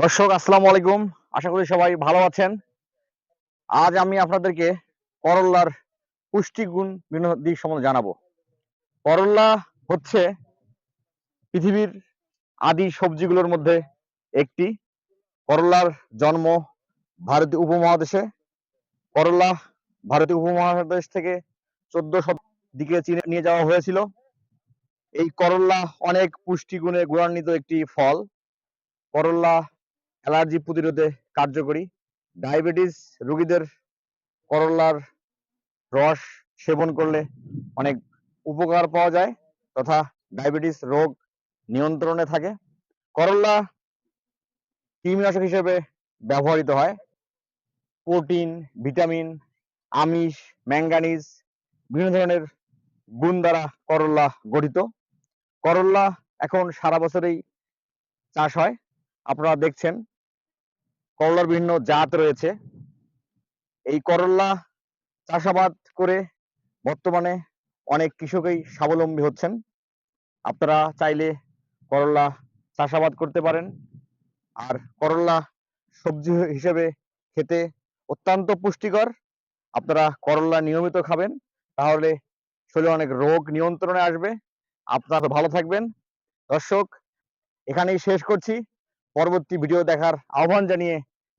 দর্শক, আসসালামু আলাইকুম। আশা করি সবাই ভালো আছেন। আজ আমি আপনাদেরকে করল্লার পুষ্টিগুণ বিভিন্ন দিক সম্বন্ধে জানাব। করল্লা হচ্ছে পৃথিবীর আদি সবজিগুলোর মধ্যে একটি। করল্লার জন্ম ভারতীয় উপমহাদেশে। করল্লা ভারতীয় উপমহাদেশ থেকে চোদ্দ দিকে চীনে নিয়ে যাওয়া হয়েছিল। এই করল্লা অনেক পুষ্টিগুণে গুণান্বিত একটি ফল। করল্লা অ্যালার্জি প্রতিরোধে কার্যকরী ডায়াবেটিস রোগীদের করলার রস সেবন করলে অনেক উপকার পাওয়া যায় তথা ডায়াবেটিস রোগ নিয়ন্ত্রণে থাকে। করল্লা কৃমিনাশক হিসেবে ব্যবহৃত হয়। প্রোটিন, ভিটামিন, আমিষ ম্যাঙ্গানিজ বিভিন্ন ধরনের গুণ দ্বারা করল্লা গঠিত। করল্লা এখন সারা বছরেই চাষ হয়। আপনারা দেখছেন করলার বিভিন্ন জাত রয়েছে। এই করল্লা চাষাবাদ করে বর্তমানে অনেক কৃষকই স্বাবলম্বী হচ্ছেন। আপনারা চাইলে করল্লা চাষাবাদ করতে পারেন। আর করল্লা সবজি হিসেবে খেতে অত্যন্ত পুষ্টিকর। আপনারা করল্লা নিয়মিত খাবেন, তাহলে শরীরে অনেক রোগ নিয়ন্ত্রণে আসবে। আপনারা ভালো থাকবেন। দর্শক, এখানেই শেষ করছি। পরবর্তী ভিডিও দেখার আহ্বান জানিয়ে